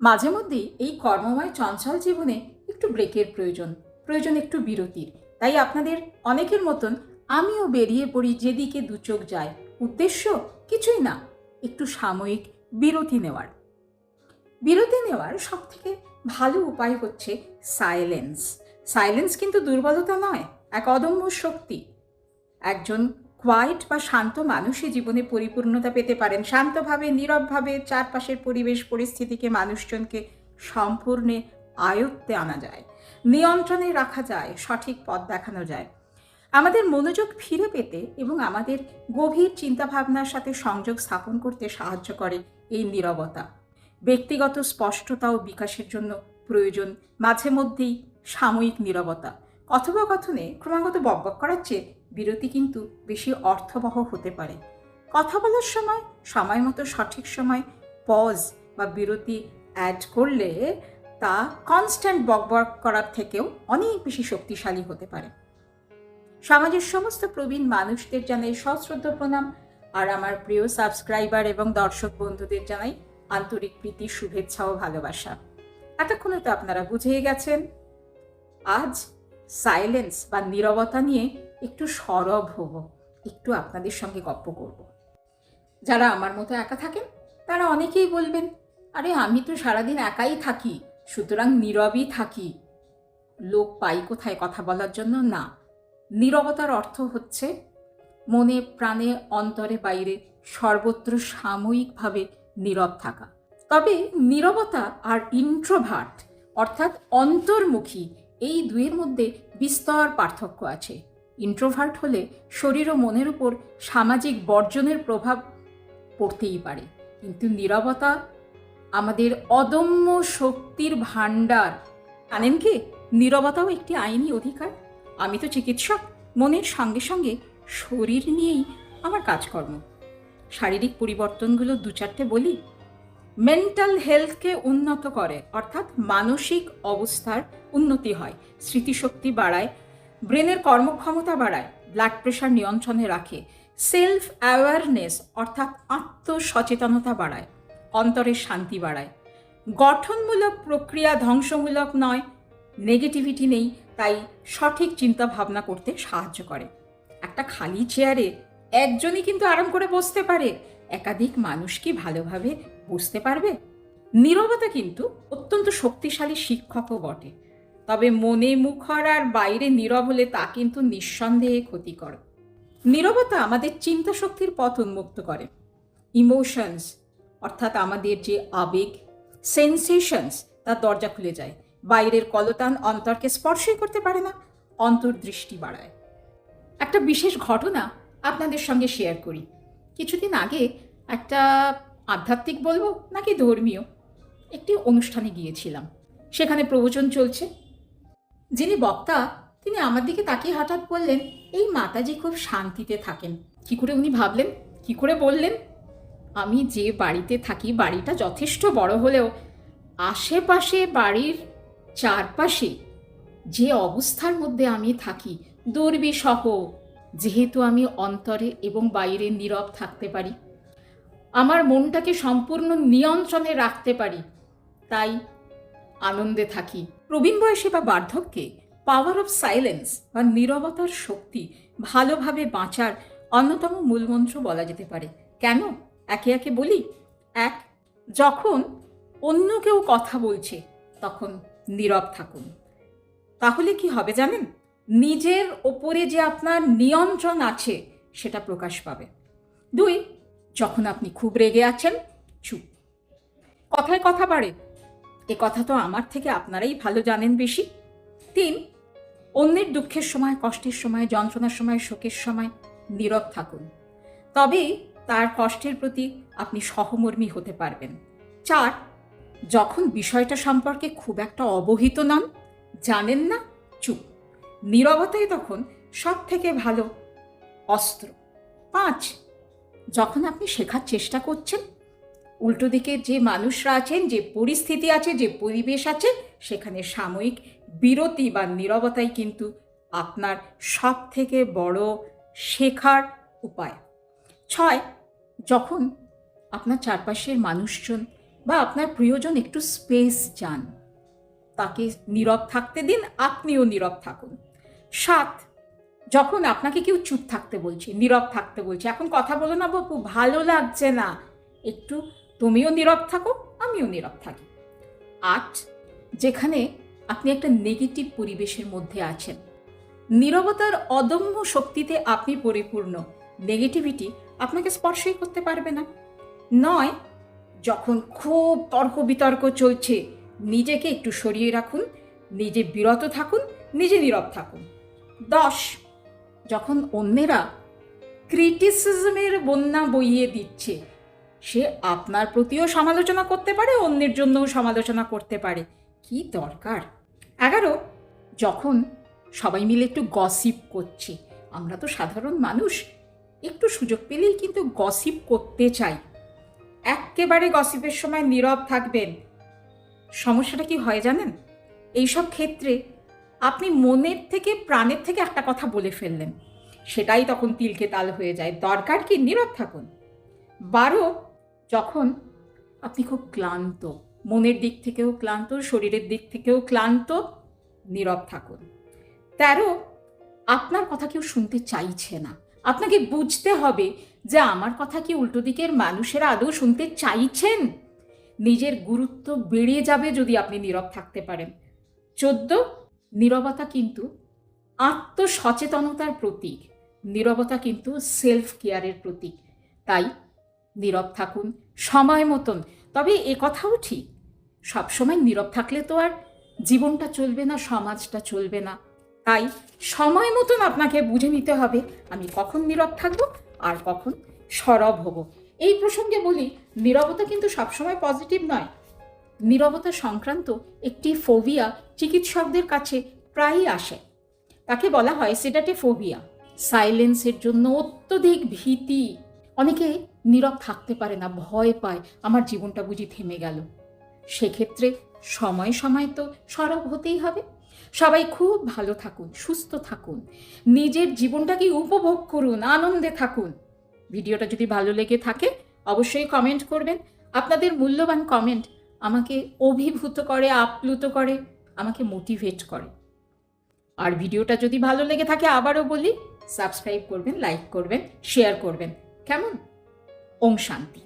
মাঝে মধ্যেই এই কর্মময় চঞ্চল জীবনে একটু ব্রেকের প্রয়োজন প্রয়োজন একটু বিরতির। তাই আপনাদের অনেকের মতন আমিও বেরিয়ে পড়ি যেদিকে দু চোখ যায়। উদ্দেশ্য? কিছুই না, একটু সাময়িক বিরতি নেওয়ার। বিরতি নেওয়ার সব থেকে ভালো উপায় হচ্ছে সাইলেন্স সাইলেন্স কিন্তু দুর্বলতা নয়, এক অদম্য শক্তি। একজন কোয়াইট বা শান্ত মানুষই জীবনে পরিপূর্ণতা পেতে পারেন। শান্তভাবে, নীরবভাবে চারপাশের পরিবেশ পরিস্থিতিকে মানুষজনকে সম্পূর্ণে আয়ত্তে আনা যায়। নিয়ন্ত্রণে রাখা যায়, সঠিক পথ দেখানো যায়। আমাদের মনোযোগ ফিরে পেতে এবং আমাদের গভীর চিন্তাভাবনার সাথে সংযোগ স্থাপন করতে সাহায্য করে এই নীরবতা। ব্যক্তিগত স্পষ্টতা ও বিকাশের জন্য প্রয়োজন মাঝে মধ্যেই সাময়িক নীরবতা। কথোপকথনে ক্রমাগত বকবক করার চেয়ে বিরতি কিন্তু বেশি অর্থবহ হতে পারে। কথা বলার সময় সময় মতো সঠিক সময় পজ বা বিরতি অ্যাড করলে তা কনস্ট্যান্ট বকবক করার থেকেও অনেক বেশি শক্তিশালী হতে পারে। সমাজের সমস্ত প্রবীণ মানুষদের জানাই সশ্রদ্ধ প্রণাম আর আমার প্রিয় সাবস্ক্রাইবার এবং দর্শক বন্ধুদের জানাই আন্তরিক প্রীতি, শুভেচ্ছা ও ভালোবাসা। এতক্ষণে তো আপনারা বুঝেই গেছেন, আজ সাইলেন্স বা নীরবতা নিয়ে একটু সরব হব, একটু আপনাদের সঙ্গে গপ্প করব। যারা আমার মতো একা থাকেন, তারা অনেকেই বলবেন, আরে, আমি তো সারাদিন একাই থাকি, সুতরাং নীরবই থাকি। লোক পাই কোথায় কথা বলার জন্য? না। নীরবতার অর্থ হচ্ছে, মনে প্রাণে অন্তরে বাইরে সর্বত্র সাময়িকভাবে নীরব থাকা। তবে নীরবতা আর ইন্ট্রোভার্ট অর্থাৎ অন্তর্মুখী, এই দুয়ের মধ্যে বিস্তর পার্থক্য আছে। ইন্ট্রোভার্ট হলে শরীর ও মনের উপর সামাজিক বর্জনের প্রভাব পড়তেই পারে। কিন্তু নীরবতা আমাদের অদম্য শক্তির ভাণ্ডার। জানেন কি? নীরবতাও একটি আইনি অধিকার। আমি তো চিকিৎসক, মনের সঙ্গে সঙ্গে শরীর নিয়েই আমার কাজকর্ম। শারীরিক পরিবর্তনগুলো দু চারটে বলি। মেন্টাল হেলথকে উন্নত করে, অর্থাৎ মানসিক অবস্থার উন্নতি হয়। স্মৃতিশক্তি বাড়ায় ব্রেনের কর্মক্ষমতা বাড়ায়, ব্লাড প্রেশার নিয়ন্ত্রণে রাখে সেলফ অ্যাওয়ারনেস অর্থাৎ আত্মসচেতনতা বাড়ায় অন্তরের শান্তি বাড়ায়। গঠনমূলক প্রক্রিয়া ধ্বংসমূলক নয় নেগেটিভিটি নেই, তাই সঠিক চিন্তা ভাবনা করতে সাহায্য করে। একটা খালি চেয়ারে একজনই কিন্তু আরাম করে বসতে পারে, একাধিক মানুষ কি ভালোভাবে বুঝতে পারবে? নীরবতা কিন্তু অত্যন্ত শক্তিশালী শিক্ষকও বটে। তবে মনে মুখর আর বাইরে নীরব হলে তা কিন্তু নিঃসন্দেহে ক্ষতিকর। নীরবতা আমাদের চিন্তা শক্তির পথ উন্মুক্ত করে। ইমোশনস অর্থাৎ আমাদের যে আবেগ সেন্সেশনস তার দরজা খুলে যায়। বাইরের কলতান অন্তরকে স্পর্শই করতে পারে না, অন্তর্দৃষ্টি বাড়ায়। একটা বিশেষ ঘটনা আপনাদের সঙ্গে শেয়ার করি। কিছুদিন আগে একটা আধ্যাত্মিক বলব নাকি ধর্মীয়? একটি অনুষ্ঠানে গিয়েছিলাম। সেখানে প্রবচন চলছে। যিনি বক্তা, তিনি আমার দিকে তাকিয়ে হঠাৎ বললেন, এই মাতাজি খুব শান্তিতে থাকেন। কি করে উনি ভাবলেন? কি করে বললেন? আমি যে বাড়িতে থাকি, বাড়িটা যথেষ্ট বড় হলেও আশেপাশে বাড়ির চারপাশে যে অবস্থার মধ্যে আমি থাকি দুর্বিসহ যেহেতু আমি অন্তরে এবং বাইরে নীরব থাকতে পারি, আমার মনটাকে সম্পূর্ণ নিয়ন্ত্রণে রাখতে পারি, তাই আনন্দে থাকি। প্রবীণ বয়সে বা বার্ধক্যে পাওয়ার অফ সাইলেন্স বা নীরবতার শক্তি ভালোভাবে বাঁচার অন্যতম মূলমন্ত্র বলা যেতে পারে। কেন? একে একে বলি। এক, যখন অন্য কেউ কথা বলছে, তখন নীরব থাকুন। তাহলে কি হবে জানেন? নিজের ওপরে যে আপনার নিয়ন্ত্রণ আছে, সেটা প্রকাশ পাবে। দুই, যখন আপনি খুব রেগে আছেন, চুপ। কথায় কথা বাড়ে। এ কথা তো আমার থেকে আপনারাই ভালো জানেন বেশি। তিন, অন্যের দুঃখের সময়, কষ্টের সময়, যন্ত্রণার সময়, শোকের সময় নীরব থাকুন। তবেই তার কষ্টের প্রতি আপনি সহমর্মী হতে পারবেন। চার, যখন বিষয়টা সম্পর্কে খুব একটা অবহিত নন, জানেন না, চুপ। নীরবতাই তখন সব থেকে ভালো অস্ত্র। পাঁচ, যখন আপনি শেখার চেষ্টা করছেন উল্টো দিকে যে মানুষরা আছেন, যে পরিস্থিতি আছে, যে পরিবেশ আছে, সেখানে সাময়িক বিরতি বা নীরবতাই কিন্তু আপনার সব থেকে বড় শেখার উপায়। ছয়, যখন আপনার চারপাশের মানুষজন বা আপনার প্রিয়জন একটু স্পেস চান, তাকে নীরব থাকতে দিন, আপনিও নীরব থাকুন। সাত, যখন আপনাকে কেউ চুপ থাকতে বলছে, নীরব থাকতে বলছে, এখন কথা বলো না বাপু, ভালো লাগছে না, একটু তুমিও নীরব থাকো, আমিও নীরব থাকি। আট যেখানে আপনি একটা নেগেটিভ পরিবেশের মধ্যে আছেন, নীরবতার অদম্য শক্তিতে আপনি পরিপূর্ণ নেগেটিভিটি আপনাকে স্পর্শই করতে পারবে না। নয়, যখন খুব তর্ক বিতর্ক চলছে, নিজেকে একটু সরিয়ে রাখুন, নিজে বিরত থাকুন, নিজে নীরব থাকুন। দশ, যখন অন্যেরা ক্রিটিসিজমের বন্যা বইয়ে দিচ্ছে সে আপনার প্রতিও সমালোচনা করতে পারে, অন্যের জন্যও সমালোচনা করতে পারে। কি দরকার? এগারো, যখন সবাই মিলে একটু গসিপ করছে, আমরা তো সাধারণ মানুষ, একটু সুযোগ পেলেই কিন্তু গসিপ করতে চাই। একেবারে গসিপের সময় নীরব থাকবেন। সমস্যাটা কি হয় জানেন? এইসব ক্ষেত্রে আপনি মনের থেকে, প্রাণের থেকে একটা কথা বলে ফেললেন। সেটাই তখন তিলকে তাল হয়ে যায়। দরকার কি? নীরব থাকুন। বারো যখন আপনি খুব ক্লান্ত, মনের দিক থেকেও ক্লান্ত, শরীরের দিক থেকেও ক্লান্ত, নীরব থাকুন। তেরো, আপনার কথা কেউ শুনতে চাইছে না। আপনাকে বুঝতে হবে যে আমার কথা কি উল্টো দিকের মানুষেরা আদৌ শুনতে চাইছেন? নিজের গুরুত্ব বেড়ে যাবে যদি আপনি নীরব থাকতে পারেন। চোদ্দ, নীরবতা কিন্তু আত্মসচেতনতার প্রতীক। নীরবতা কিন্তু সেলফ কেয়ারের প্রতীক। তাই নীরব থাকুন, সময় মতন। তবে এ কথাও ঠিক। সবসময় নীরব থাকলে তো আর জীবনটা চলবে না, সমাজটা চলবে না। তাই সময় মতন আপনাকে বুঝে নিতে হবে, আমি কখন নীরব থাকব আর কখন সরব হব। এই প্রসঙ্গে বলি, নীরবতা কিন্তু সবসময় পজিটিভ নয়। নীরবতা সংক্রান্ত একটি ফোবিয়া চিকিৎসকদের কাছে প্রায়ই আসে। তাকে বলা হয় সেটাটে ফোবিয়া সাইলেন্সের জন্য অত্যধিক ভীতি। অনেকে নীরব থাকতে পারে না, ভয় পায়। আমার জীবনটা বুঝি থেমে গেল। সেক্ষেত্রে সময় সময় তো সরব হতেই হবে। সবাই খুব ভালো থাকুন, সুস্থ থাকুন। নিজের জীবনটাকে উপভোগ করুন, আনন্দে থাকুন। ভিডিওটা যদি ভালো লেগে থাকে, অবশ্যই কমেন্ট করবেন। আপনাদের মূল্যবান কমেন্ট আমাকে অভিভূত করে, আপ্লুত করে, আমাকে মোটিভেট করে। আর ভিডিওটা যদি ভালো লেগে থাকে, আবারও বলি সাবস্ক্রাইব করবেন লাইক করবেন শেয়ার করবেন। কেমন? ওম শান্তি।